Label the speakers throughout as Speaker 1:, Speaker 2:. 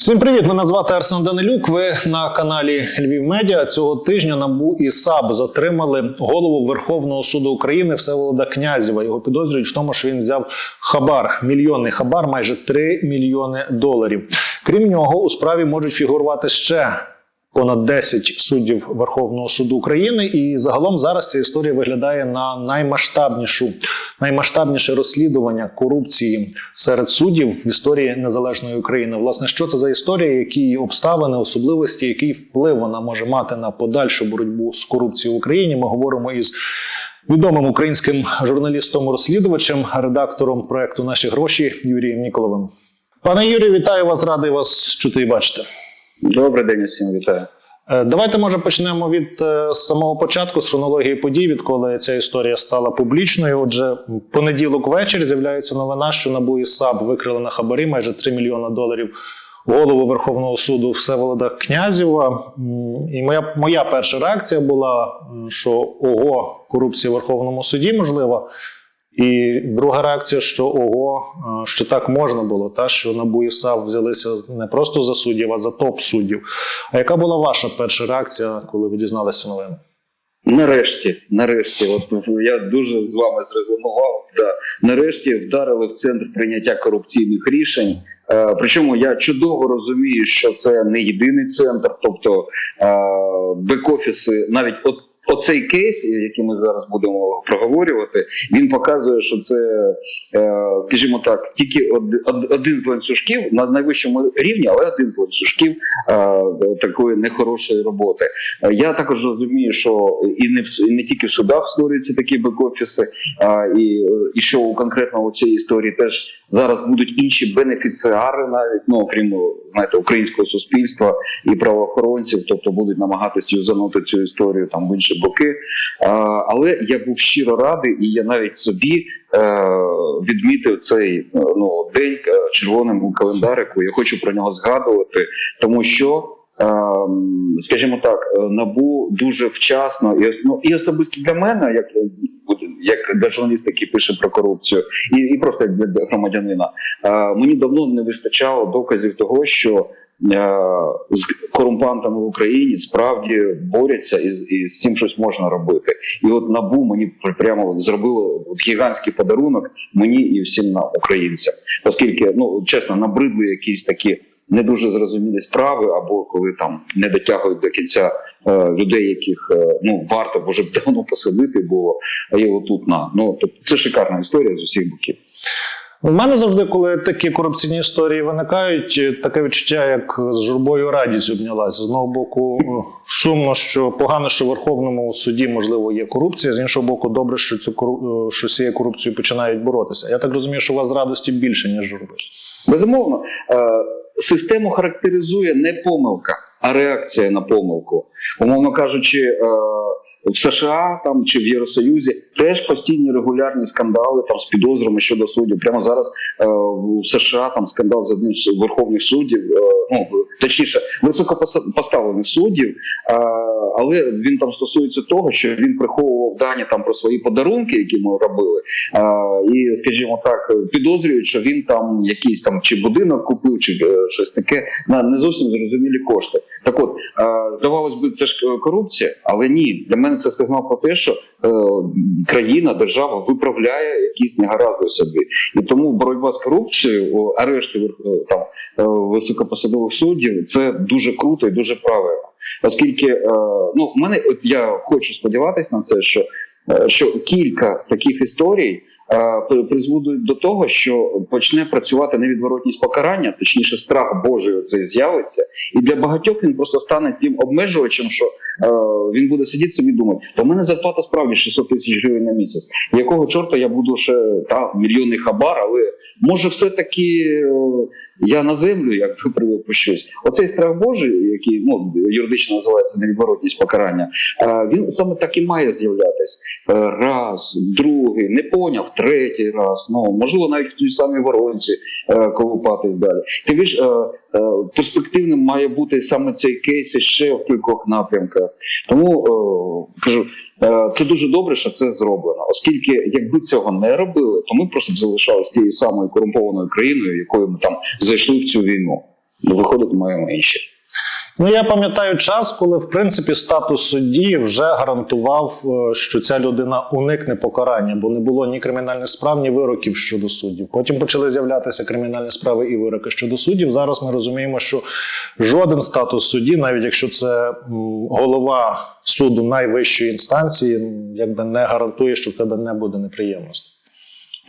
Speaker 1: Всім привіт! Мене звати Арсен Данилюк. Ви на каналі Львів Медіа. Цього тижня НАБУ і САП затримали голову Верховного суду України Всеволода Князєва. Його підозрюють в тому, що він взяв хабар, мільйонний хабар, майже 3 мільйони доларів. Крім нього, у справі можуть фігурувати ще. Понад 10 суддів Верховного суду України, і загалом зараз ця історія виглядає на наймасштабнішу, наймасштабніше розслідування корупції серед суддів в історії незалежної України. Власне, що це за історія, які обставини, особливості, який вплив вона може мати на подальшу боротьбу з корупцією в Україні? Ми говоримо із відомим українським журналістом-розслідувачем, редактором проекту Наші гроші Юрієм Ніколовим. Пане Юрію, вітаю вас, радий вас чути і бачити.
Speaker 2: Добрий день усім вітаю.
Speaker 1: Е, Давайте може почнемо від е, самого початку з хронології подій, відколи ця історія стала публічною. Отже, понеділок вечір з'являється новина, що НАБУ і САП викрили на хабарі майже 3 мільйона доларів голову Верховного суду Всеволода Князєва. І моя, моя перша реакція була, що ого, корупція в Верховному суді можлива. І друга реакція, що ого, е, що так можна було, та що НАБУ і САП взялися не просто за суддів, а за топ суддів. А яка була ваша перша реакція, коли ви дізналися новини?
Speaker 2: Нарешті, нарешті, от я дуже з вами зрезонував. Да. Нарешті вдарили в центр прийняття корупційних рішень. Е, причому я чудово розумію, що це не єдиний центр, тобто е, бек-офіси, навіть от оцей кейс, який ми зараз будемо проговорювати, він показує, що це, е, скажімо так, тільки од- од- один з ланцюжків на найвищому рівні, але один з ланцюжків такої нехорошої роботи. Я також розумію, що і не в і не тільки в судах створюються такі бек-офіси, і, і що у конкретно у цій історії теж зараз будуть інші бенефіціари, навіть ну окрім знаєте, українського суспільства і правоохоронців, тобто будуть намагатися юзанути цю історію там в інші боки. Але я був щиро радий, і я навіть собі е, відмітив цей е, ну день е, червоним календарику. Я хочу про нього згадувати, тому що. Ем, скажімо так, е, набу дуже вчасно і ну, і особисто для мене, як як для журналіста, який пише про корупцію, і, і просто як для громадянина, е, мені давно не вистачало доказів того, що е, з корумпантами в Україні справді борються і, і з цим щось можна робити. І от набу мені прямо зробило гігантський подарунок мені і всім на українцям, оскільки ну чесно набридли якісь такі не дуже зрозумілі справи, або коли там не дотягують до кінця е, людей, яких е, ну варто бо вже б давно посадити було, а є отут на ну тобто це шикарна історія з усіх боків.
Speaker 1: У мене завжди, коли такі корупційні історії виникають, е, таке відчуття, як з журбою радість обнялася. З одного боку, е, сумно, що погано, що в Верховному суді можливо є корупція. З іншого боку, добре, що цю е, що з цією корупцією починають боротися. Я так розумію, що у вас радості більше ніж журби.
Speaker 2: Безумовно, систему характеризує не помилка, а реакція на помилку. Умовно кажучи, в США там чи в Євросоюзі теж постійні регулярні скандали там з підозрами щодо суддів. Прямо зараз е, в США там скандал з одним з верховних суддів, е, ну точніше, високопоставлених суддів, е, але він там стосується того, що він приховував дані там про свої подарунки, які ми робили. Е, і, скажімо так, підозрюють, що він там якийсь там чи будинок купив, чи е, щось таке на не зовсім зрозумілі кошти. Так от, е, здавалось би, це ж е, корупція, але ні, для мене це сигнал про те, що е, країна, держава виправляє якісь негаразди в собі. І тому боротьба з корупцією, арешти е, там е, високопосадових суддів, це дуже круто і дуже правильно. Оскільки е, ну, мене, от я хочу сподіватися на це, що, е, що кілька таких історій призводить до того, що почне працювати невідворотність покарання, точніше, страх Божий цей з'явиться, і для багатьох він просто стане тим обмежувачем, що е, він буде сидіти собі думати, то в мене зарплата справді 600 тисяч гривень на місяць. Якого чорта я буду ще та мільйонний хабар, але може все-таки е, я на землю, як припущусь. Оцей страх Божий, який ну юридично називається невідворотність покарання, е, він саме так і має з'являтись. Е, Раз, другий, не поняв, третій раз. Ну можливо, навіть в тій самій воронці е, колупатись далі. Ти ж е, е, перспективним має бути саме цей кейс ще в кількох напрямках. Тому кажу. Це дуже добре, що це зроблено, оскільки якби цього не робили, то ми просто б залишалися тією самою корумпованою країною, якою ми там зайшли в цю війну. Виходить, маємо інші.
Speaker 1: Ну я пам'ятаю час, коли в принципі статус судді вже гарантував, е, що ця людина уникне покарання, бо не було ні кримінальних справ, ні вироків щодо суддів. Потім почали з'являтися кримінальні справи і вироки щодо суддів. Зараз ми розуміємо, що жоден статус судді, навіть якщо це голова суду найвищої інстанції, якби не гарантує, що в тебе не буде неприємностей.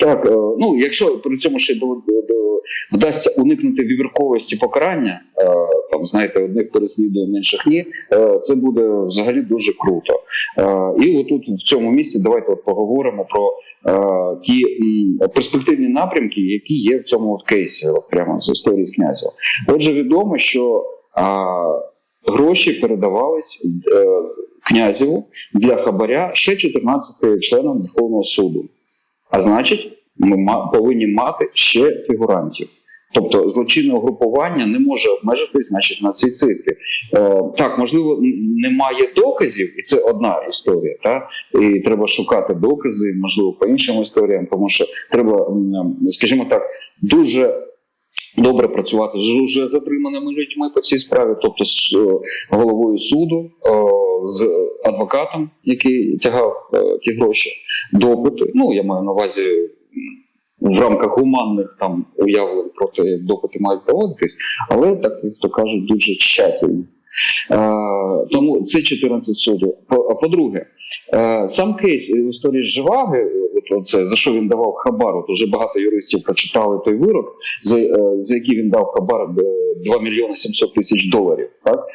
Speaker 2: Так, е, ну якщо при цьому ще до, до, до- вдасться уникнути вибірковості покарання, е, там знаєте, одних переслідує інших ні, е, це буде взагалі дуже круто. І отут в цьому місці давайте от поговоримо про ті перспективні напрямки, які є в цьому от кейсі, от прямо з історії з князів. Отже, відомо, що гроші передавались князеву для хабаря ще 14 членам Верховного суду. А значить, ми повинні мати ще фігурантів. Тобто злочинне угрупування не може обмежитись значить, на цій цифрі. Е, так, можливо, немає доказів, і це одна історія. Та? І треба шукати докази, можливо, по іншим історіям, тому що треба, скажімо так, дуже добре працювати з уже затриманими людьми по цій справі, тобто з е, головою суду, е, з адвокатом, який тягав е, ті гроші, допити. Ну, я маю на увазі в рамках гуманних там уявлень про те, як допити мають проводитись, але так як то кажуть, дуже тщательно. Е, тому це 14 суддів. По- а По-друге, е, сам кейс в історії Живаги, от за що він давав хабар, от уже багато юристів прочитали той вирок, за, е, за який він дав хабар е, 2 мільйони 700 тисяч доларів. Так?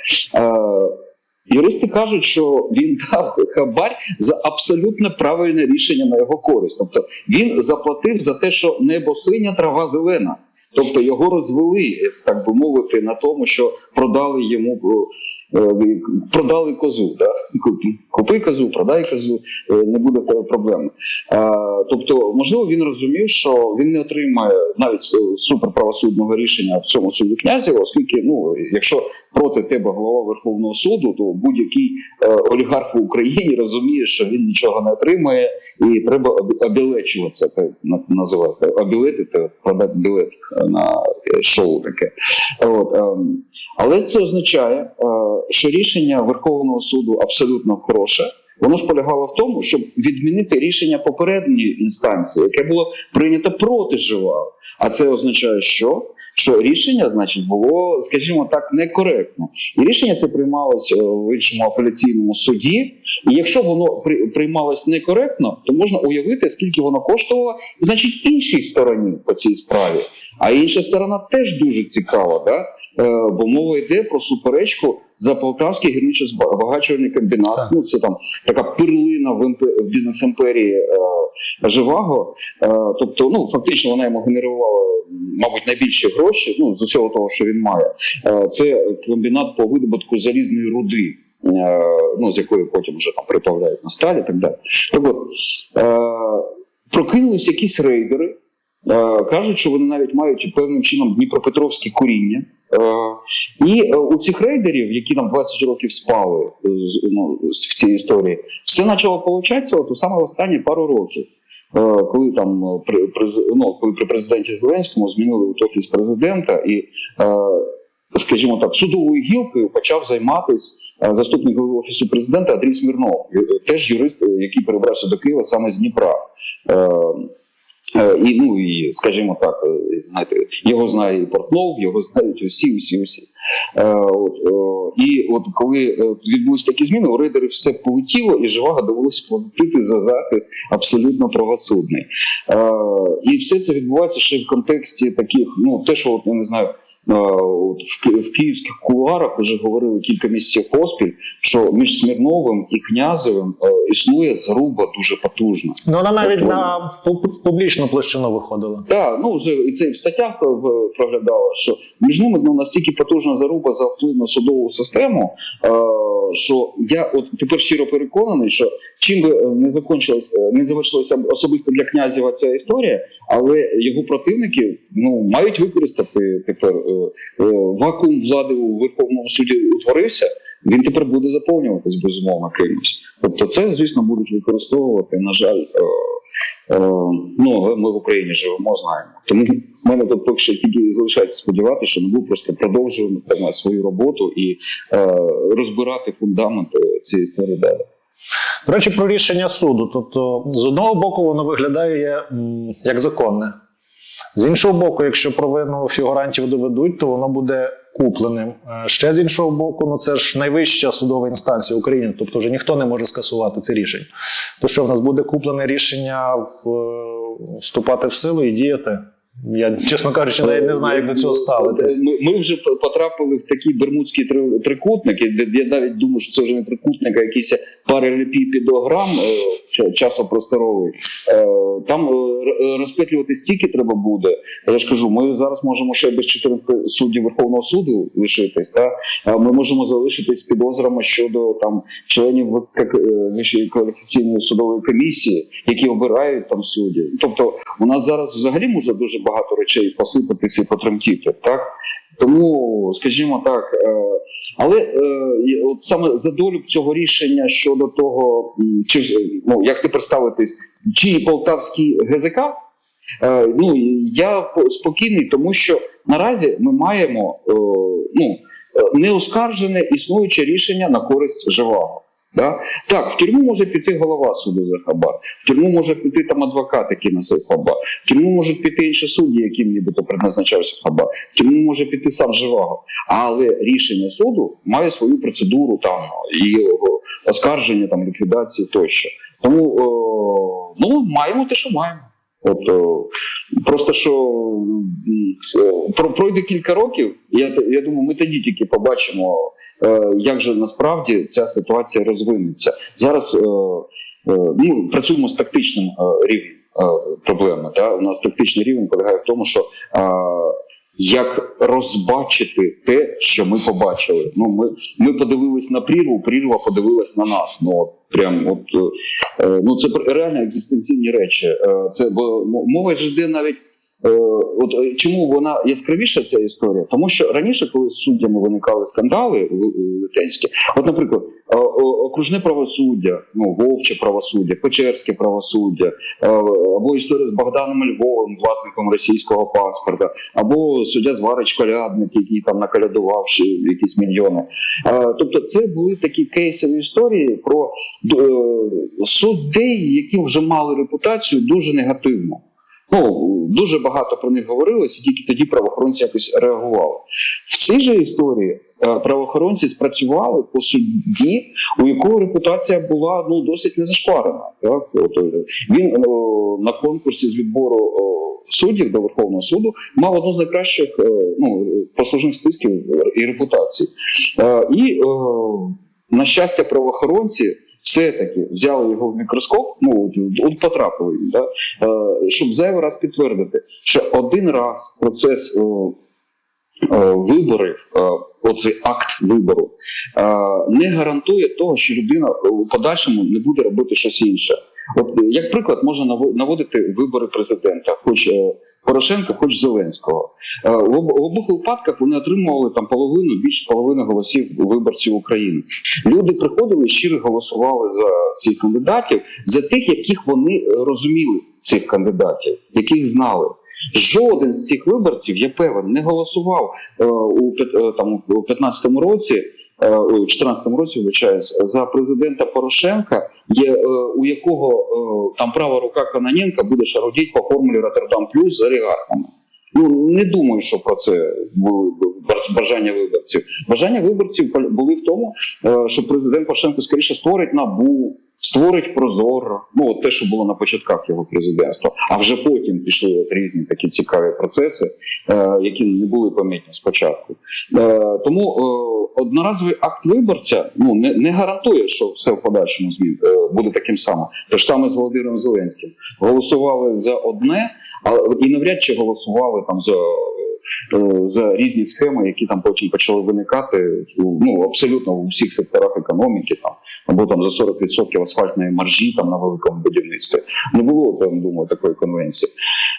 Speaker 2: Юристи кажуть, що він дав хабар за абсолютно правильне рішення на його користь. Тобто він заплатив за те, що небо синя, трава зелена. Тобто його розвели, так би мовити, на тому, що продали йому е, е, продали козу. Да? Купи- козу, продай козу, е, не буде в тебе проблем. Тобто, можливо, він розумів, що він не отримає навіть суперправосудного рішення в цьому суді князєва, оскільки, ну, якщо проти тебе голова Верховного суду, то будь-який олігарх в Україні розуміє, що він нічого не отримає, і треба обілечуватися, називати обілетити, продати білет на е, шоу таке. От, ем, але це означає, е, що рішення Верховного суду абсолютно хороше. Воно ж полягало в тому, щоб відмінити рішення попередньої інстанції, яке було прийнято проти Живаго. А це означає, що? Що рішення, значить, було, скажімо так, некоректно. І рішення це приймалось е, в іншому апеляційному суді. І якщо воно при- приймалось некоректно, то можна уявити, скільки воно коштувало, значить, іншій стороні по цій справі. А інша сторона теж дуже цікава, да? е, бо мова йде про суперечку за полтавський гірничо-збагачувальний комбінат.
Speaker 1: Так.
Speaker 2: Ну це там така перлина в, імпе- в бізнес-імперії е, Живаго. Е, тобто, ну фактично вона йому генерувала, мабуть, найбільші гроші. Ну з усього того, що він має. Е, це комбінат по видобутку залізної руди. е, Ну, з якої потім вже там приправляють на сталі так далі. Так от, е, прокинулись якісь рейдери, Кажуть, що вони навіть мають певним чином дніпропетровське коріння. Е, І е, у цих рейдерів, які там 20 років спали е, ну, в цій історії, все почало получатися от саме останні пару років. Е, Коли там е, при, ну, коли при президенті Зеленському змінили офіс президента, і, е, скажімо так, судовою гілкою почав займатися е, заступник голови офісу президента Андрій Смірнов, теж юрист, е, який перебрався до Києва саме з Дніпра. Е, І ну і скажімо так, е, знаєте, його знає і Портнов, його знають усі, усі, усі. Е, от, е, і от коли е, відбулися такі зміни, у рейдерів все полетіло, і живага довелося платити за захист абсолютно правосудний. Е, і все це відбувається ще в контексті таких, ну те, що от, я не знаю. от В, київських кулуарах вже говорили кілька місяців поспіль, що між Смірновим і Князевим існує зруба дуже потужна.
Speaker 1: Ну вона навіть
Speaker 2: Тобто-
Speaker 1: на публічну площину виходила.
Speaker 2: Так, ну вже і це і в статтях проглядало, що між ними ну, настільки потужна заруба за вплив на судову систему, е, що я от тепер щиро переконаний, що чим би е, не закончилась, е, не завершилася особисто для князєва ця історія, але його противники ну мають використати тепер е, е, вакуум влади у Верховному суді утворився. Він тепер буде заповнюватись безумовно кимось. Тобто, це звісно будуть використовувати. На жаль, е, Е, ну, ми в Україні живемо, знаємо. Тому в мене тут поки що тільки залишається сподіватися, що НАБУ просто продовжує свою роботу і е, розбирати фундамент цієї історії далі.
Speaker 1: До речі, про рішення суду. Тобто, з одного боку, воно виглядає як законне. З іншого боку, якщо провину фігурантів доведуть, то воно буде купленим. Е, Ще з іншого боку, ну це ж найвища судова інстанція України, тобто вже ніхто не може скасувати це рішення. То що в нас буде куплене рішення в, е, вступати в силу і діяти? Я, чесно кажучи, навіть не знаю, як до цього ставитись.
Speaker 2: Ми, ми вже потрапили в такий бермудський три- трикутник, я навіть думаю, що це вже не трикутник, а якийсь паралепіпідограм е, ча- часопросторовий. Е, Там е, р- розпетлювати стільки треба буде. Я ж кажу, ми зараз можемо ще без 14 суддів Верховного суду лишитись. Та? Ми можемо залишитись підозрами щодо там членів Вищої кваліфікаційної судової комісії, які обирають там суддів. Тобто, у нас зараз взагалі може дуже багато речей посипатися і потремтіти. Так тому, скажімо так, е, але е, от саме за долю цього рішення щодо того, чи ну як тепер ставитись, чи полтавський ГЗК. Е, ну я спокійний, тому що наразі ми маємо е, ну е, неоскаржене існуюче рішення на користь живого. Да? Так, в тюрму може піти голова суду за хабар, в тюрму може піти там адвокат, який носив хабар, в тюрму можуть піти інші судді, яким нібито предназначався хабар, в тюрму може піти сам живаго. Але рішення суду має свою процедуру там і оскарження, там ліквідації тощо. Тому о, ну маємо те, що маємо. От просто що е, про- пройде кілька років, я, я думаю, ми тоді тільки побачимо, е, як же насправді ця ситуація розвинеться. Зараз е, е, ну, працюємо з тактичним рівнем проблеми. Та? У нас тактичний рівень полягає в тому, що як розбачити те, що ми побачили. Ну, ми, ми подивились на прірву, прірва подивилась на нас. Ну, от, прям, от, е, ну, це реально екзистенційні речі. Е, це, бо мова йде навіть. Е, От е, чому вона яскравіша ця історія? Тому що раніше, коли з суддями виникали скандали Литенські, от, наприклад, е, окружне правосуддя, ну вовче правосуддя, Печерське правосуддя, або історія з Богданом Львовим, власником російського паспорта, або суддя Зварич Колядник, який там накалядував якісь мільйони. Тобто, це були такі кейсові історії про суддей, які вже мали репутацію дуже негативну. Ну дуже багато про них говорилось, і тільки тоді правоохоронці якось реагували. В цій же історії е, правоохоронці спрацювали по судді, у якого репутація була ну досить незашкварена. Е, він о, на конкурсі з відбору о, суддів до Верховного суду мав одну з найкращих е, ну послужних списків і репутацій. Е, І е, на щастя, правоохоронці. Все-таки взяли його в мікроскоп, ну от, от потрапили, да? е, щоб зайвий раз підтвердити, що один раз процес е, е, виборів, оцей акт вибору, не гарантує того, що людина у подальшому не буде робити щось інше. От е, як приклад можна наводити вибори президента, хоч е, Порошенка, хоч Зеленського. Е, В обох випадках вони отримували там половину, більше половини голосів виборців України. Люди приходили щиро голосували за цих кандидатів, за тих, яких вони розуміли, цих кандидатів, яких знали. Жоден з цих виборців, я певен, не голосував у п'ят- е, там у 15-му році. Е, У 14-му році вибачаюсь, за президента Порошенка, є, е, у якого е, там права рука Каноненка буде шародіть по формулі Роттердам Плюс з олігархами. Ну не думаю, що про це були бажання виборців. Бажання виборців були в тому, що президент Порошенко скоріше створить набу, створить прозоро. Ну от те, що було на початках його президентства. А вже потім пішли от різні такі цікаві процеси, е, які не були помітні спочатку. Е, Тому е, одноразовий акт виборця ну не, не гарантує, що все в подальшому змін е, буде таким самим. Те ж саме з Володимиром Зеленським. Голосували за одне, а і навряд чи голосували там за. Е, За різні схеми, які там потім почали виникати ну абсолютно у всіх секторах економіки, там або там за 40% асфальтної маржі там на великому будівництві. Не було там, думаю, такої конвенції.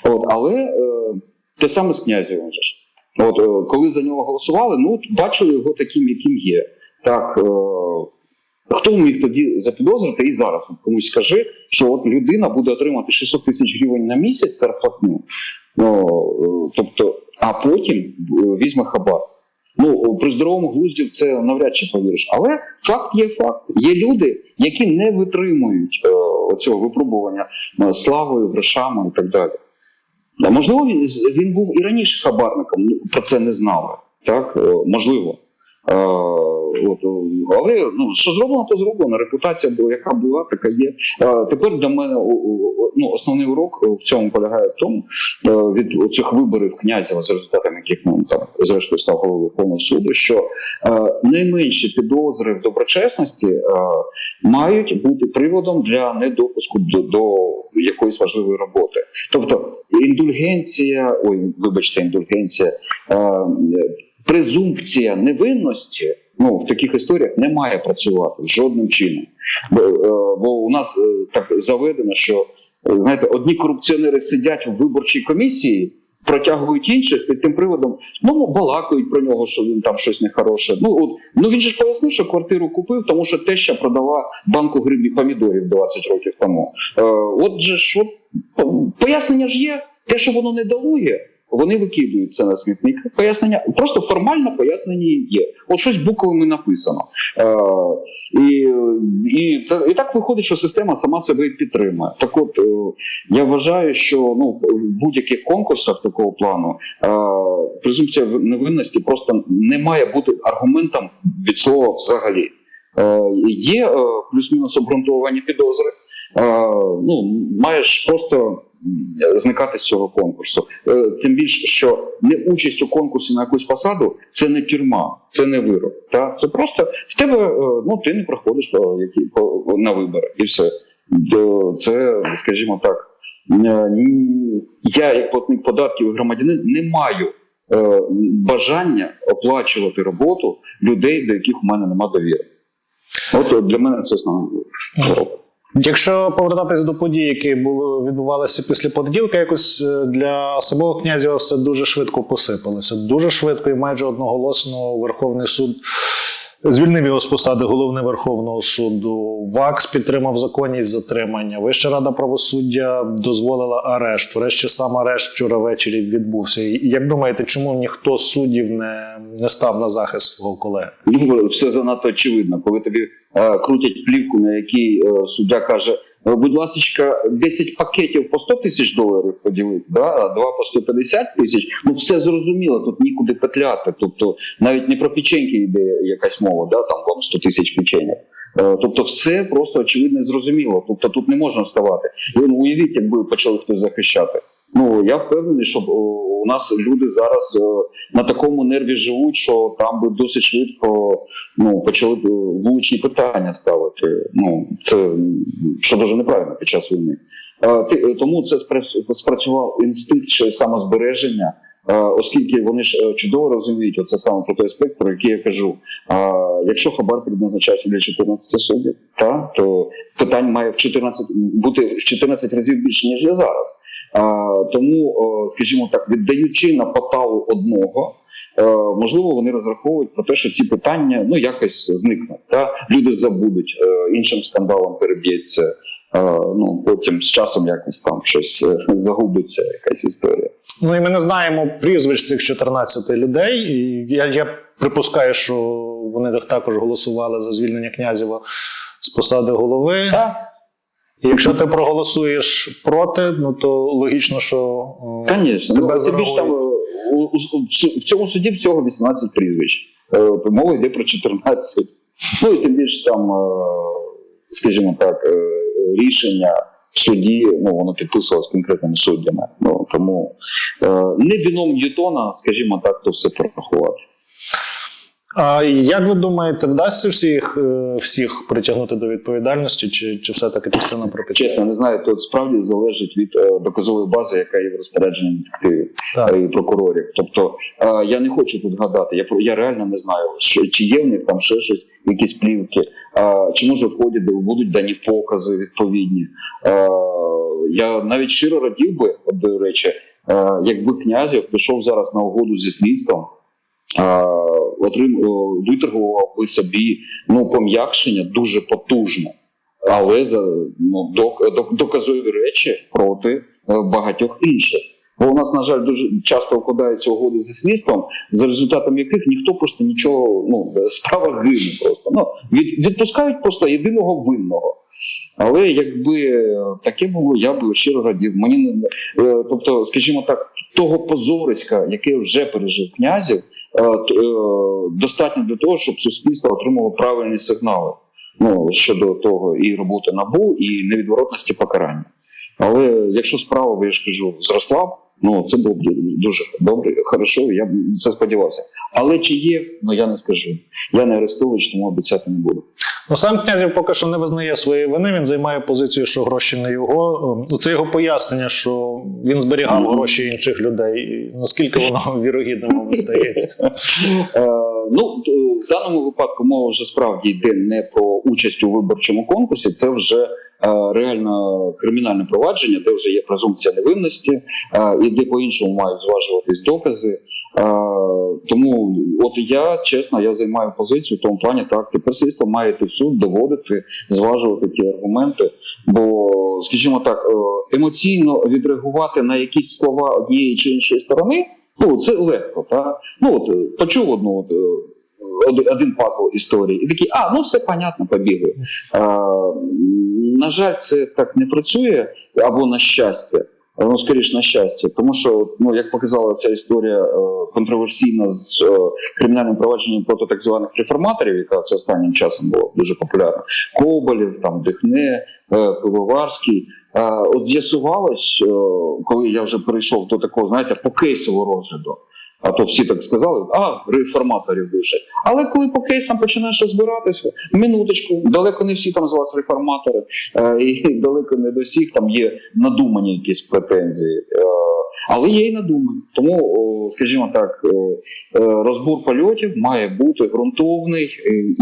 Speaker 2: От, але е, те саме з князевим. От е, коли за нього голосували, ну бачили його таким, яким є. Так, е, Хто міг тоді запідозрити і зараз комусь скажи, що от людина буде отримати 600 тисяч гривень на місяць зарплатню, ну, е, тобто, а потім е, візьме хабар. Ну, при здоровому глузді це навряд чи повіриш. Але факт є факт. Є люди, які не витримують е, цього випробування е, славою, грошами і так далі. А можливо, він, він був і раніше хабарником, ну, про це не знали. Так, Е, можливо. Е, от, е, але ну, що зроблено, то зроблено. Репутація була, яка була, така є. Тепер для мене ну, основний урок в цьому полягає в тому, е, від цих виборів князєва, за результатами яких ну, там, зрештою став головою Верховного суду, що е, найменші підозри в доброчесності мають бути приводом для недопуску до, до якоїсь важливої роботи. Тобто індульгенція, ой, вибачте, індульгенція, презумпція невинності. Ну, в таких історіях не має працювати жодним чином. Бо, е, бо у нас е, так заведено, що е, знаєте, одні корупціонери сидять в виборчій комісії, протягують інших під тим приводом, ну балакають про нього, що він там щось нехороше. Ну от ну він же ж пояснив, що квартиру купив, тому що теща продала банку грибів помідорів 20 років тому. Е, от же ж от, пояснення ж є, те, що воно не далує. Вони викидують це на смітник. Пояснення просто формально пояснення є. От щось буквами написано. Е, і, і, і так виходить, що система сама себе підтримує. Так от е, я вважаю, що ну в будь-яких конкурсах такого плану е, презумпція невинності просто не має бути аргументом від слова взагалі. Е, є е, плюс-мінус обґрунтовані підозри. Е, ну, маєш просто зникати з цього конкурсу. Е, Тим більше, що не участь у конкурсі на якусь посаду це не тюрма, це не вирок. Та? Це просто в тебе е, ну, ти не проходиш по, які, по, на вибори і все. Е, Це, скажімо так, е, я, як платник податків і громадянин, не маю е, бажання оплачувати роботу людей, до яких у мене немає довіри. От е, для мене це основний урок.
Speaker 1: Якщо повертатись до подій, які були відбувалися після понеділка, якось е, для самого князя все дуже швидко посипалося. Дуже швидко і майже одноголосно Верховний суд звільнив його з посади головний Верховного суду. ВАКС підтримав законність затримання. Вища рада правосуддя дозволила арешт. Врешті сам арешт вчора ввечері відбувся. Як думаєте, чому ніхто з суддів не, не став на захист свого колеги?
Speaker 2: Ну, все занадто очевидно, коли тобі е, крутять плівку, на якій е, суддя каже: «Е, будь ласка, 10 пакетів по 100 тисяч доларів поділити, да? два по 150 тисяч. Ну все зрозуміло, тут нікуди петляти. Тобто навіть не про печеньки йде якась мова, да? там вам 100 тисяч печеньок. Е, Тобто, все просто очевидно зрозуміло. Тобто тут не можна вставати. Ну, уявіть, якби почали хтось захищати. Ну я впевнений, що у нас люди зараз е, на такому нерві живуть, що там би досить швидко ну, почали б е, вуличні питання ставити. Ну це що дуже неправильно під час війни. Е, Тому це спра- спрацював інстинкт самозбереження. Оскільки вони ж чудово розуміють, оце саме про той аспект, про який я кажу. А якщо хабар предназначається для 14 суддів, то питань має в 14 бути в 14 разів більше ніж є зараз. А, тому, скажімо так, віддаючи на поталу одного, е, можливо, вони розраховують про те, що ці питання ну якось зникнуть. Та люди забудуть, е, іншим скандалом переб'ється. е, Ну потім з часом якось там щось е, загубиться, якась історія.
Speaker 1: Ну і ми не знаємо прізвищ цих 14 людей. І я, я припускаю, що вони також голосували за звільнення князєва з посади голови.
Speaker 2: Так,
Speaker 1: І якщо ти проголосуєш проти, ну то логічно, що е,
Speaker 2: Звісно,
Speaker 1: тебе
Speaker 2: ну, більше там е, у, у, в цьому суді всього 18 прізвищ. Е, мова йде про 14. Ну і тим більше там, скажімо так, рішення в суді, ну воно підписувалось конкретними суддями. Ну тому не біном Ньютона, скажімо так, то все порахувати.
Speaker 1: А як ви думаєте, вдасться всіх, е, всіх притягнути до відповідальності, чи, чи все-таки частина прокачає?
Speaker 2: Чесно, не знаю, тут справді залежить від е, доказової бази, яка є в розпорядженні детективів.
Speaker 1: Так.
Speaker 2: і прокурорів. Тобто е, я не хочу тут гадати. Я я реально не знаю, що чи є в них там ще щось, якісь плівки, е, чи може в ході де будуть дані покази відповідні. Е, я навіть щиро радів би, до речі, е, якби князів пішов зараз на угоду зі слідством. Е, отрим, е, виторгував би собі ну, пом'якшення дуже потужне, але за ну, док, док, доказові речі проти е, багатьох інших. Бо у нас, на жаль, дуже часто укладаються угоди зі слідством, за результатом яких ніхто просто нічого, ну, справа гине просто. Ну, від, відпускають просто єдиного винного. Але якби таке було, я би щиро радів. Мені е, тобто, скажімо так, того позориська, яке вже пережив князів, е, е, достатньо для того, щоб суспільство отримало правильні сигнали ну, щодо того і роботи набу, і невідворотності покарання. Але якщо справа, я ж кажу, зросла, ну це було б дуже добре, хорошо, я б це сподівався. Але чи є, ну я не скажу. Я не Арестович, тому обіцяти не буду.
Speaker 1: Ну сам князів поки що не визнає своєї вини. Він займає позицію, що гроші не його. Ем, Це його пояснення, що він зберігав
Speaker 2: Мгм.
Speaker 1: гроші інших людей. Наскільки воно вірогідним вам здається?
Speaker 2: Е, ну, в даному випадку мова вже справді йде не про участь у виборчому конкурсі, це вже е, реально кримінальне провадження, де вже є презумпція невинності, і де по-іншому мають зважуватись докази. Тому, от я чесно, я займаю позицію в тому плані, так тепер слідство має йти в суд, доводити, зважувати ті аргументи. Бо, скажімо так, е, емоційно відреагувати на якісь слова однієї чи іншої сторони, ну це легко. Та? Ну от почув одну от, е, один пазл історії, і такий, а ну все понятно, побігли. На жаль, це так не працює, або на щастя. Ну, скоріш на щастя, тому що ну як показала ця історія е, контроверсійна з е, кримінальним провадженням проти так званих реформаторів, яка це останнім часом була дуже популярна. Коболєв, там Дихне, е, Пивоварський. От з'ясувалось, коли я вже перейшов до такого, знаєте, покейсового розгляду. А то всі так сказали, а реформаторів більше. Але коли по кейсам починаєш розбиратися, минуточку, далеко не всі там з вас реформатори, е, і далеко не до всіх там є надумані якісь претензії. Е, але є і надумані. Тому, скажімо так, е, розбор польотів має бути ґрунтовний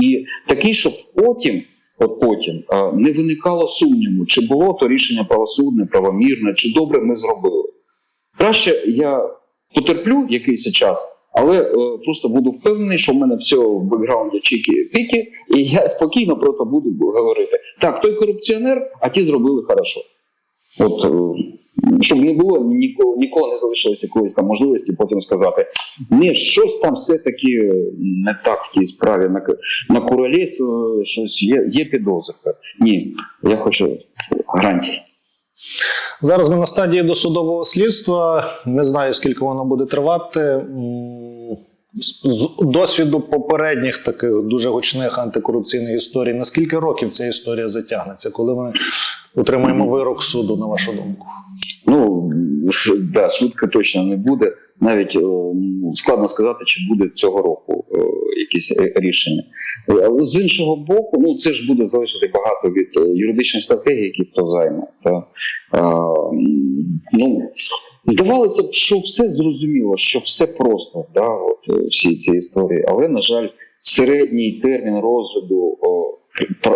Speaker 2: і такий, щоб потім. От потім не виникало сумніву, чи було то рішення правосудне, правомірне, чи добре ми зробили. Краще я потерплю якийсь час, але е, просто буду впевнений, що в мене все в бекграунді чіки-піки, і я спокійно просто буду говорити: так, той корупціонер, а ті зробили хорошо. От, е, щоб не було нікого, нікого не залишилось якоїсь там можливості потім сказати, ні, щось там все-таки не так в тій справі на, на Кураліс, е, щось є, є підозра. Ні, я хочу гарантій.
Speaker 1: Зараз ми на стадії досудового слідства. Не знаю, скільки воно буде тривати. З досвіду попередніх таких дуже гучних антикорупційних історій. Наскільки років ця історія затягнеться, коли ми отримаємо вирок суду, на вашу думку?
Speaker 2: Ну да, швидко точно не буде. Навіть е, складно сказати, чи буде цього року якесь е, рішення. Е, з іншого боку, ну це ж буде залежати багато від е, юридичної стратегії, які хто займе. Та, м, ну, здавалося б, що все зрозуміло, що все просто, да, от, всі ці історії. Але, на жаль, середній термін розгляду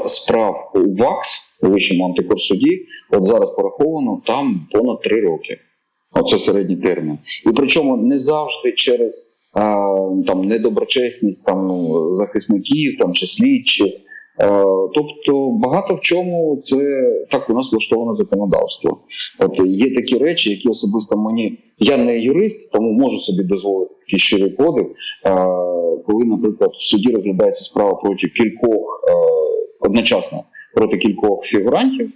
Speaker 2: справ у ВАКС, у Вищому антикорсуді, от зараз пораховано там понад три роки. Оце середній термін. І причому не завжди через а, там недоброчесність там ну, захисників там чи слідчих. Тобто багато в чому це так у нас влаштоване законодавство. От є такі речі, які особисто мені я не юрист, тому можу собі дозволити такий щирий подив. Е, Коли, наприклад, в суді розглядається справа проти кількох одночасно проти кількох фігурантів.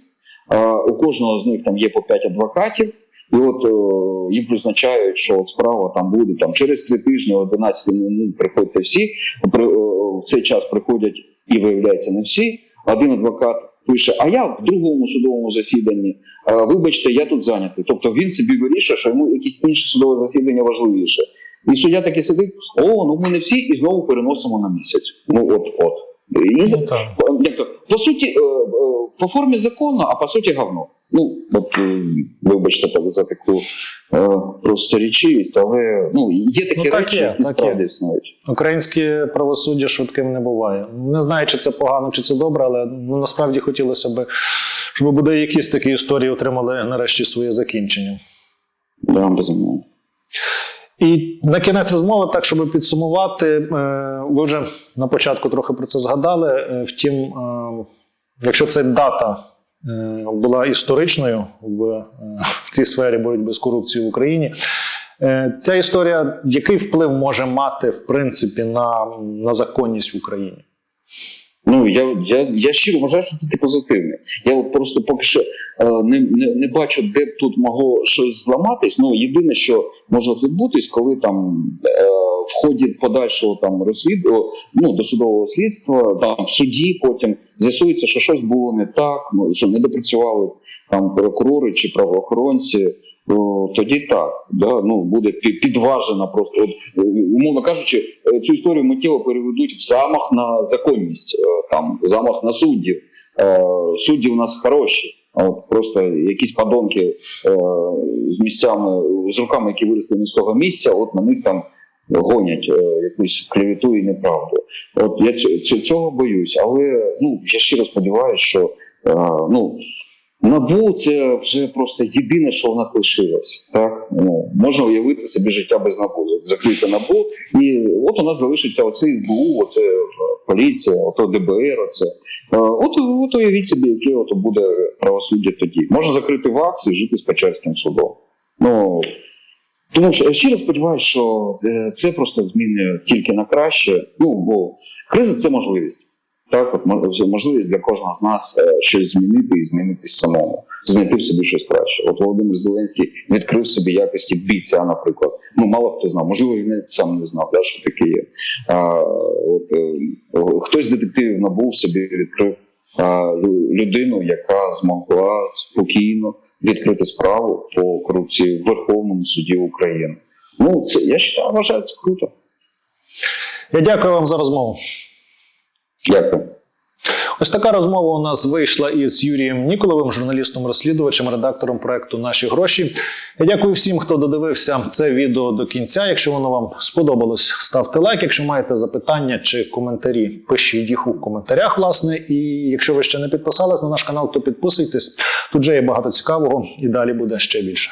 Speaker 2: У кожного з них там є по 5 адвокатів. І от о, їм призначають, що от справа там буде там через три тижні, о 11 ну, приходьте всі. При, о, в цей час приходять і виявляється не всі. Один адвокат пише: А я в другому судовому засіданні. е, Вибачте, я тут зайнятий. Тобто він собі вирішує, що йому якесь інше судове засідання важливіше. І суддя таки сидить: о, ну ми не всі, і знову переносимо на місяць. Ну от, от. І
Speaker 1: Ну, так.
Speaker 2: як то, по суті, е, е, по формі законно, а по суті говно. Ну, от, е, вибачте так, за таку е, просторічивість, але ну, є такі
Speaker 1: Ну, так
Speaker 2: речі,
Speaker 1: є,
Speaker 2: які
Speaker 1: так є.
Speaker 2: існують.
Speaker 1: Українське правосуддя швидким не буває. Не знаю, чи це погано, чи це добре, але ну, насправді хотілося б, щоб буде якісь такі історії отримали нарешті своє закінчення.
Speaker 2: Да, безумовно.
Speaker 1: І на кінець розмови, так щоб підсумувати, е, ви вже на початку трохи про це згадали. Е, Втім, е, якщо ця дата була історичною в, в цій сфері боротьби з корупцією в Україні, ця історія який вплив може мати в принципі на, на законність в Україні?
Speaker 2: Ну я, я, я щиро вважаю, що це позитивне. Я от просто поки що е, не, не, не бачу, де б тут могло щось зламатись. Ну єдине, що може відбутись, коли там е, в ході подальшого там розслідування, ну досудового слідства, там в суді потім з'ясується, що щось було не так, ну, що не допрацювали там прокурори чи правоохоронці. О, Тоді так, да, ну буде підважена просто. От, е, умовно кажучи, е, цю історію миттєво переведуть в замах на законність, е, там замах на суддів. Е, Судді у нас хороші. А от просто якісь подонки е, з місцями, з руками, які виросли не з того місця, от на них там гонять е, якусь клевету і неправду. От я ць- ць- цього боюсь, але ну я щиро сподіваюся, що е, ну. Набу це вже просто єдине, що в нас лишилось. Так ну можна уявити собі життя без набу. Закрити набу, і от у нас залишиться оце СБУ, оце поліція, ото ДБР. Оце от, от уявіть собі, яке от буде правосуддя тоді. Можна закрити ВАКС і жити з Печерським судом. Ну тому що щиро сподіваюся, що е, це просто зміни тільки на краще. Ну бо криза це можливість. Так, от можливість для кожного з нас е, щось змінити і змінитись самому, знайти в собі щось краще. От Володимир Зеленський відкрив собі якості бійця, наприклад. Ну мало хто знав, можливо, він сам не знав, да, що таке є. А, от, е, хтось з детективів набув собі відкрив а, людину, яка змогла спокійно відкрити справу по корупції в Верховному суді України. Ну це я вважаю це круто.
Speaker 1: Я дякую вам за розмову.
Speaker 2: Дякую.
Speaker 1: Ось така розмова у нас вийшла із Юрієм Ніколовим, журналістом-розслідувачем, редактором проекту Наші гроші. Я дякую всім, хто додивився це відео до кінця. Якщо воно вам сподобалось, ставте лайк. Якщо маєте запитання чи коментарі, пишіть їх у коментарях. Власне, і якщо ви ще не підписались на наш канал, то підписуйтесь. Тут вже є багато цікавого і далі буде ще більше.